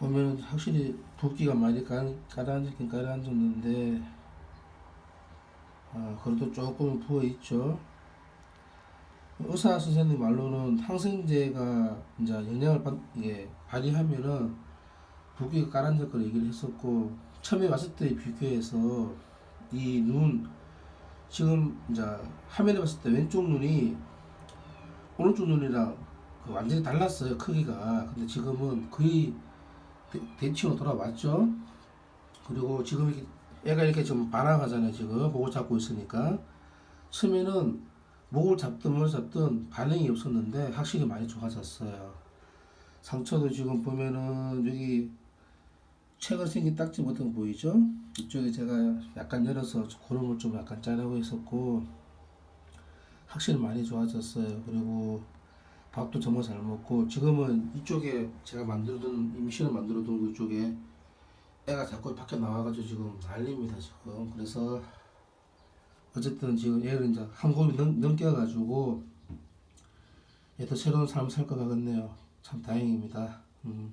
보면 확실히 붓기가 많이 가, 가라앉긴 가라앉았는데 아, 그래도 조금 부어 있죠. 의사 선생님 말로는 항생제가 이제 영향을 받, 예, 발휘하면은 붓기가 가라앉을 걸 얘기를 했었고 처음에 왔을 때 비교해서 이 눈 지금 이제 화면에 봤을 때 왼쪽 눈이 오른쪽 눈이랑 그 완전히 달랐어요 크기가 근데 지금은 거의 대, 대칭으로 돌아왔죠. 그리고 지금 애가 이렇게 좀 반항하잖아요. 지금 목을 잡고 있으니까. 처음에는 목을 잡든 뭘 잡든 반응이 없었는데 확실히 많이 좋아졌어요. 상처도 지금 보면은 여기 최근 생긴 딱지 같은 거 보이죠? 이쪽에 제가 약간 열어서 고름을 좀 약간 짜내고 있었고 확실히 많이 좋아졌어요. 그리고 밥도 정말 잘 먹고 지금은 이쪽에 제가 만들어둔 임신을 만들어둔 그 이쪽에 애가 자꾸 밖에 나와가지고 지금 난립니다 지금. 그래서 어쨌든 지금 얘를 이제 한 골이 넘, 넘겨가지고 얘도 새로운 삶을 살 것 같네요. 참 다행입니다. 음.